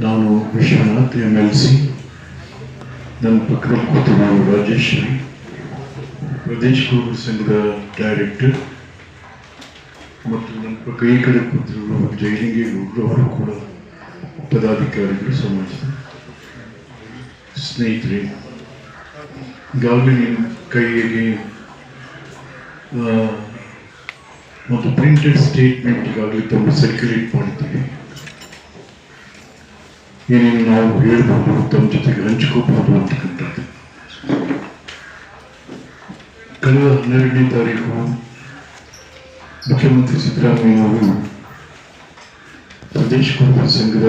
ನಾನು Vishwanath M L C ನನ್ನ ಪಕ್ಕದಲ್ಲಿ ನಾನು ರಾಜೇಶ್ವರಿ ಪ್ರದೇಶ್ ಕುರುಬ ಸಂಘದ ಡೈರೆಕ್ಟರ್. ಮತ್ತು ನನ್ನ ಪಕ್ಕ ಈ ಕಡೆ ಕೂತಿರುವ ಜೈಲಿಗೆ ಅವರು ಕೂಡ ಪದಾಧಿಕಾರಿಗಳು ಸಮಾಜದ ಸ್ನೇಹಿತರೆ. ಈಗಾಗಲೇ ಆ, ಒಂದು ಪ್ರಿಂಟೆಡ್ ಸ್ಟೇಟ್ಮೆಂಟ್ ಈಗಾಗಲೇ ತಮ್ಮ ಸರ್ಕ್ಯುಲೇಟ್ ಮಾಡ್ತೀವಿ ಏನೇನು ನಾವು ಹೇಳ್ಬೋದು, ತಮ್ಮ ಜೊತೆಗೆ ಹಂಚ್ಕೋಬಹುದು ಅಂತಕ್ಕಂಥದ್ದು ಕಳೆದ ಹನ್ನೆರಡನೇ ತಾರೀಕು ಮುಖ್ಯಮಂತ್ರಿ ಸಿದ್ದರಾಮಯ್ಯ ಅವರು ಪ್ರದೇಶ ಕುರುಬ ಸಂಘದ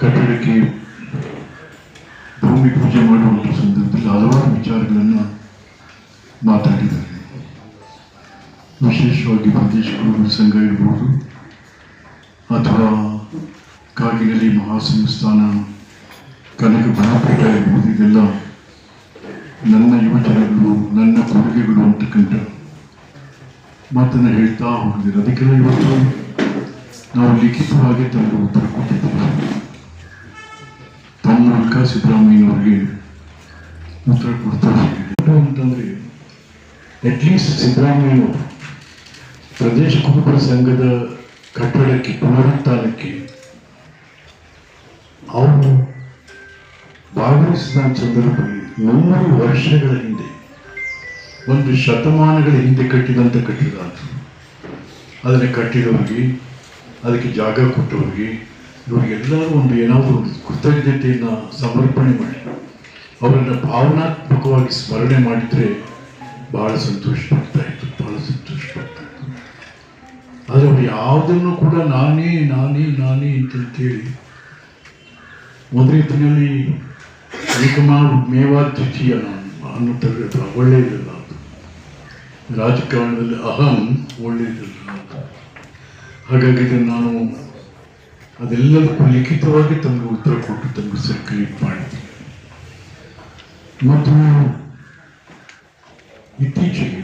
ಕಟ್ಟಡಕ್ಕೆ ಭೂಮಿ ಪೂಜೆ ಮಾಡುವಂಥ ಸಂದರ್ಭದಲ್ಲಿ ಹಲವಾರು ವಿಚಾರಗಳನ್ನು ಮಾತಾಡಿದ್ದಾರೆ. ವಿಶೇಷವಾಗಿ ಪ್ರದೇಶ ಕುರುಬ ಸಂಘ ಇರ್ಬೋದು ಅಥವಾ ಕಾಗಿನಲ್ಲಿ ಮಹಾಸಂಸ್ಥಾನ ಕನಕ ಗುಣಪೀಠ ಇರ್ಬೋದು ಇದೆಲ್ಲ ನನ್ನ ಯುವಜನಗಳು, ನನ್ನ ಕೊಡುಗೆಗಳು ಅಂತಕ್ಕಂಥ ಮಾತನ್ನು ಹೇಳ್ತಾ ಹೋಗಿದ್ದಾರೆ. ಅದಕ್ಕೆಲ್ಲ ಇವತ್ತು ನಾವು ಲಿಖಿತವಾಗಿ ತಮಗೆ ಉತ್ತರ ಕೊಟ್ಟಿದ್ದೇವೆ. ತಮ್ಮ ಮೂಲಕ ಸಿದ್ದರಾಮಯ್ಯನವರಿಗೆ ಉತ್ತರ ಕೊಡ್ತಾ ಅಂತಂದ್ರೆ ಅಟ್ಲೀಸ್ಟ್ ಸಿದ್ದರಾಮಯ್ಯನವರು ಪ್ರದೇಶ ಕುಟುಂಬ ಸಂಘದ ಕಟ್ಟಡಕ್ಕೆ, ಪುನರುತ್ಥಾನಕ್ಕೆ. ಅವರು ಭಾಗವಹಿಸಿದ ಸಂದರ್ಭದಲ್ಲಿ ನೂರು ವರ್ಷಗಳ ಹಿಂದೆ, ಒಂದು ಶತಮಾನಗಳ ಹಿಂದೆ ಕಟ್ಟಿದಂತ ಕಟ್ಟಿದ ಅದು ಅದನ್ನು ಕಟ್ಟಿದವರಿಗೆ, ಅದಕ್ಕೆ ಜಾಗ ಕೊಟ್ಟವರಿಗೆ ಇವರಿಗೆಲ್ಲರೂ ಒಂದು ಏನಾದರೂ ಒಂದು ಕೃತಜ್ಞತೆಯನ್ನು ಸಮರ್ಪಣೆ ಮಾಡಿ. ಅವರನ್ನು ಭಾವನಾತ್ಮಕವಾಗಿ ಸ್ಮರಣೆ ಮಾಡಿದರೆ ಬಹಳ ಸಂತೋಷ ಇತ್ತು. ಆದರೆ ಯಾವುದನ್ನು ಕೂಡ ನಾನೇ ನಾನೇ ನಾನೇ ಅಂತಂತೇಳಿ ಒಂದು ರೀತಿಯಲ್ಲಿ ಮೇವಾ ಮೇವಾದ್ವಿತೀಯ ನಾನು ಅನ್ನೋ ತರಗತಿ ಒಳ್ಳೆಯದಿಲ್ಲ ಅದು. ರಾಜಕಾರಣದಲ್ಲಿ ಅಹಂ ಒಳ್ಳೆಯದಿಲ್ಲ ಹಾಗಾಗಿ ಇದನ್ನು ನಾನು ಅದೆಲ್ಲದಕ್ಕೂ ಲಿಖಿತವಾಗಿ ತಮಗೆ ಉತ್ತರ ಕೊಟ್ಟು ತಮಗೆ ಸರ್ಕ್ಯುಲೇಟ್ ಮಾಡಿದ್ದೀನಿ ಮತ್ತು ಇತ್ತೀಚೆಗೆ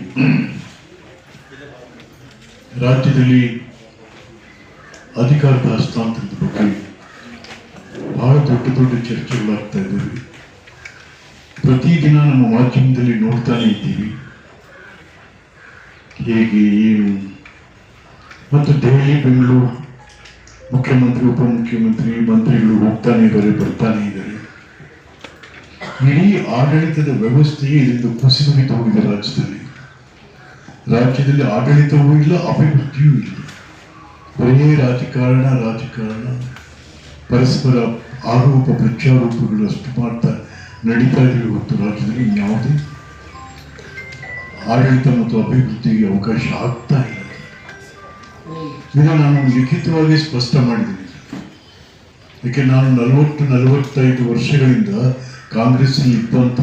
ರಾಜ್ಯದಲ್ಲಿ ಅಧಿಕಾರದ ಹಸ್ತಾಂತರದ ಬಗ್ಗೆ ಬಹಳ ದೊಡ್ಡ ದೊಡ್ಡ ಚರ್ಚೆಗಳಾಗ್ತಾ ಇದ್ದಾವೆ. ಪ್ರತಿದಿನ ನಮ್ಮ ಮಾಧ್ಯಮದಲ್ಲಿ ನೋಡ್ತಾನೆ ಇದ್ದೀವಿ. ಹೇಗೆ, ಏನು? ಮತ್ತು ದೆಹಲಿ, ಬೆಂಗಳೂರು ಮುಖ್ಯಮಂತ್ರಿ ಉಪಮುಖ್ಯಮಂತ್ರಿ ಮಂತ್ರಿಗಳು ಹೋಗ್ತಾನೆ ಇದ್ದಾರೆ, ಬರ್ತಾನೆ ಇದ್ದಾರೆ. ಇಡೀ ಆಡಳಿತದ ವ್ಯವಸ್ಥೆಯೇ ಇದರಿಂದ ಕುಸಿದು ಹೋಗಿದೆ ರಾಜ್ಯದಲ್ಲಿ. ರಾಜ್ಯದಲ್ಲಿ ಆಡಳಿತವೂ ಇಲ್ಲ ಅಭಿವೃದ್ಧಿಯೂ ಇಲ್ಲ ಬರೀ ರಾಜಕಾರಣ ರಾಜಕಾರಣ. ಪರಸ್ಪರ ಆರೋಪ ಪ್ರತ್ಯಾರೋಪಗಳು ಅಷ್ಟು ಮಾಡ್ತಾ ನಡೀತಾ ಇದ್ದೀವಿ ಹೊತ್ತು ರಾಜ್ಯದಲ್ಲಿ ಇನ್ಯಾವುದೇ ಆಡಳಿತ ಮತ್ತು ಅಭಿವೃದ್ಧಿಗೆ ಅವಕಾಶ ಆಗ್ತಾ ಇಲ್ಲ. ಇದನ್ನು ನಾನು ಲಿಖಿತವಾಗಿ ಸ್ಪಷ್ಟ ಮಾಡಿದ್ದೀನಿ. ಯಾಕೆ ನಾನು ನಲವತ್ತು ನಲವತ್ತೈದು ವರ್ಷಗಳಿಂದ ಕಾಂಗ್ರೆಸ್ನಲ್ಲಿ ಇದ್ದಂಥ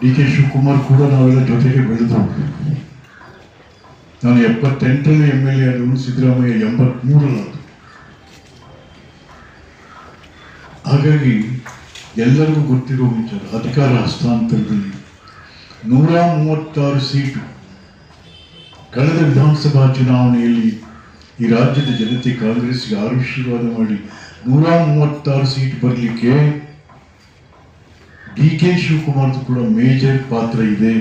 ಡಿ ಕೆ ಶಿವಕುಮಾರ್ ಕೂಡ ನಾವೆಲ್ಲ ಜೊತೆಗೆ ಬೆಳೆದು ನಾನು ಎಪ್ಪತ್ತೆಂಟರಲ್ಲಿ ಎಂ ಎಲ್ ಎ ಆದವನು ಸಿದ್ದರಾಮಯ್ಯ ಎಂಬತ್ಮೂರಲ್ಲ. ಹಾಗಾಗಿ ಎಲ್ಲರಿಗೂ ಗೊತ್ತಿರೋ ವಿಚಾರ, ಅಧಿಕಾರ ಹಸ್ತಾಂತರದಲ್ಲಿ ನೂರ ಮೂವತ್ತಾರು ಸೀಟು. ಕಳೆದ ವಿಧಾನಸಭಾ ಚುನಾವಣೆಯಲ್ಲಿ ಈ ರಾಜ್ಯದ ಜನತೆ ಕಾಂಗ್ರೆಸ್ಗೆ ಆಶೀರ್ವಾದ ಮಾಡಿ ನೂರ ಮೂವತ್ತಾರು ಸೀಟ್ ಬರಲಿಕ್ಕೆ ಡಿ ಕೆ ಶಿವಕುಮಾರ್ದು ಕೂಡ ಮೇಜರ್ ಪಾತ್ರ ಇದೆ.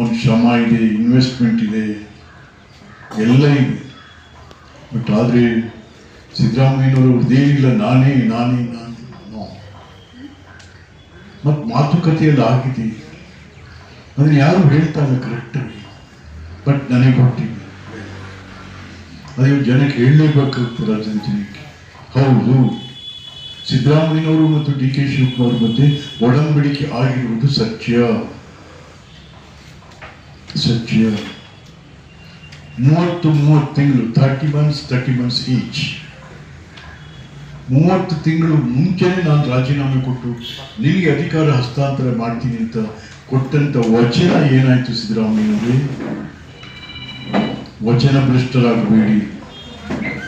ಒಂದು ಶ್ರಮ ಇದೆ ಇನ್ವೆಸ್ಟ್ಮೆಂಟ್ ಇದೆ, ಎಲ್ಲ ಇದೆ. ಬಟ್ ಆದರೆ ಸಿದ್ದರಾಮಯ್ಯನವರು ಇಲ್ಲ ನಾನೇ ನಾನೇ ನಾನೇ ಮತ್ತು ಮಾತುಕತೆಯಲ್ಲಿ ಆಗಿದೆ. ಅದನ್ನು ಯಾರು ಹೇಳ್ತಾ ಇಲ್ಲ ಕರೆಕ್ಟಾಗಿ ಬಟ್ ನನಗೆ ಕೊಟ್ಟಿದ್ದೆ ಅದೇ ಜನಕ್ಕೆ ಹೇಳಲೇಬೇಕಾಗ್ತದೆ ರಾಜ್ಯದ ಜನಕ್ಕೆ ಹೌದು. ಸಿದ್ದರಾಮಯ್ಯನವರು ಮತ್ತು ಡಿ ಕೆ ಶಿವಕುಮಾರ್ ಮಧ್ಯೆ ಒಡಂಬಡಿಕೆ ಆಗಿರುವುದು ಸತ್ಯ. ಸತ್ಯ. ಮೂವತ್ತು ಮೂವತ್ತು ತಿಂಗಳು thirty months thirty months each ಮೂವತ್ತು ತಿಂಗಳು ಮುಂಚೆನೆ ನಾನು ರಾಜೀನಾಮೆ ಕೊಟ್ಟು ನಿಮಗೆ ಅಧಿಕಾರ ಹಸ್ತಾಂತರ ಮಾಡ್ತೀನಿ ಅಂತ ಕೊಟ್ಟಂತ ವಚನ ಏನಾಯ್ತು ಸಿದ್ದರಾಮಯ್ಯನವರೇ? ವಚನ ಭ್ರಷ್ಟರಾಗಬೇಡಿ.